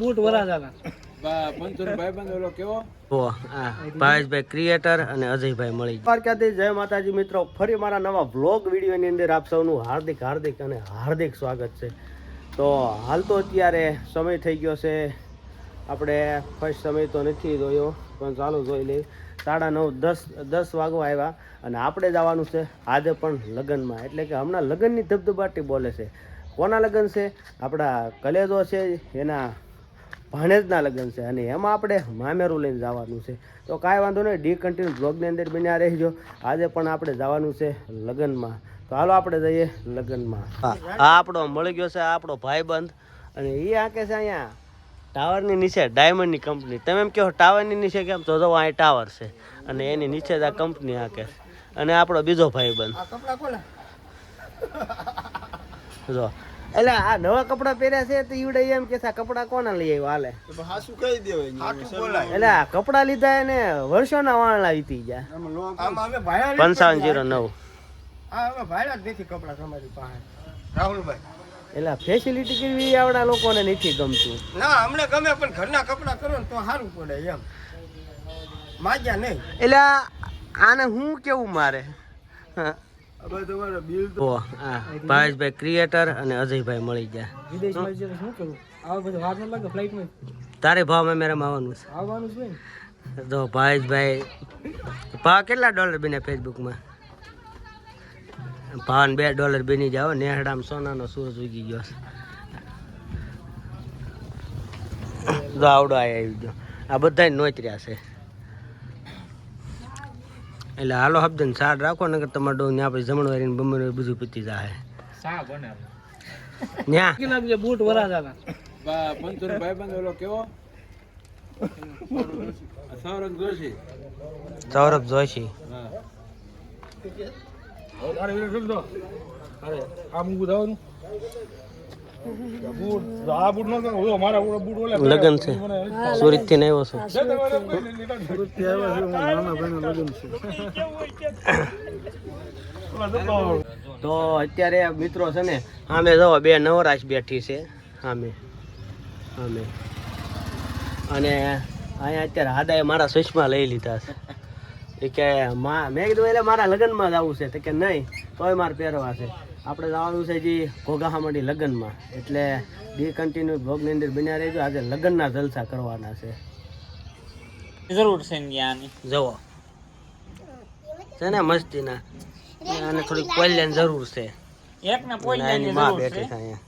Boot વરાજાના. ભાવેશભાઈ creator અને અજયભાઈ મળી. દ્વારકાથી જય માતાજી મિત્રો. ફરી મારા નવા વ્લોગ વિડીયોની અંદર આપ સૌનું હાર્દિક હાર્દિક અને હાર્દિક સ્વાગત છે. તો હાલ તો અત્યારે સમય થઈ ગયો છે. આપણે ફર્સ્ટ સમય તો નથી જોયો પણ ચાલુ જોઈ લઈ સાડા નવ દસ દસ વાગવા આવ્યા અને આપણે જવાનું છે આજે પણ લગ્નમાં. એટલે કે હમણાં લગ્નની ધબધબાટી બોલે છે. કોના લગ્ન છે? આપણા કલેજો છે એના ભાણેજના લગ્ન છે અને એમાં આપણે મામેરું લઈને જવાનું છે. તો કાંઈ વાંધો નહીં ડી કન્ટિન્યુ બ્લોગની અંદર બન્યા રહેજો. આજે પણ આપણે જવાનું છે લગ્નમાં. તો હાલો આપણે જઈએ લગ્નમાં. આ આપણો મળી ગયો છે આપણો ભાઈબંધ. અને એ આંકે છે અહીંયા ટાવરની નીચે ડાયમંડની કંપની. તમે એમ કહો ટાવરની નીચે કેમ? તો જો અહીં ટાવર છે. અને એની નીચે જ આ કંપની આંકે છે. અને આપણો બીજો ભાઈબંધ. જો. એટલે આ નવા કપડાં પહેર્યા છે તો ઈવડે એમ કે આ કપડાં કોના લઈ આવ્યો હાલે? એટલે આ કપડાં લીધા એને વર્ષોના લાવી વીતી જાય પંચાવન જીરો નવ. રાહુલભાઈ. એટલે ફેસિલિટી કેવી આવડા લોકોને નથી ગમતું. ના અમને ગમે પણ ઘરના કપડા કરો ને તો સારું પડે એમ. માગ્યા નહીં. એટલે આને હું કેવું મારે? હા. ભાવેશભાઈ ક્રિએટર અને અજયભાઈ મળી ગયા. વિદેશમાં જઈને શું કરું? આવા બધું વાર ન લાગે ફ્લાઇટમાં તારે ભાવ મેરામાં આવવાનું છે. આવવાનું જ હોય તો ભાવેશભાઈ ભાવ કેટલા ડોલર બને ફેસબુકમાં? ભાવન બે ડોલર બની જાવ નેહડામ સોનાનો સૂરજ ઉગી ગયો છે. જો આવડો આ આવી ગયો. આ બધા નોતર્યા છે. એટલે હાલો હબદન સાડ રાખો નકર તમારે ડો ત્યાં પછી જમણવારી ને બમણવારી બધું પતી જાય સા બને ન્યા? કે લાગજે બૂટ વરાજાના સૌરભ જોશી. અરે અરે આમ બુધાવાનું બૂટ આ બૂટ નો તો મારા બૂટ ઓલે લગન છે. સુરતથી આવ્યો છું. તો અત્યારે મિત્રો છે ને સામે જો બે નવરાશ બેઠી છે સામે સામે. અને અહીંયા અત્યારે હાદાએ મારા સુષ્મા લઈ લીધા છે. એ કે મા મેં કીધું એટલે મારા લગ્નમાં જવું છે. તો કે નહીં તોય મારે પહેરવા છે. આપણે જવાનું છે જે ઘોઘાહામડી લગ્નમાં. એટલે બી કન્ટિન્યુ બ્લોગની અંદર બન્યા રહેજો. આજે લગ્નના જલસા કરવાના છે. જરૂર છે જવો છે ને મસ્તીના. અને થોડી કોલ્યાની જરૂર છે. એક ને અને એની બેઠી છે અહીંયા.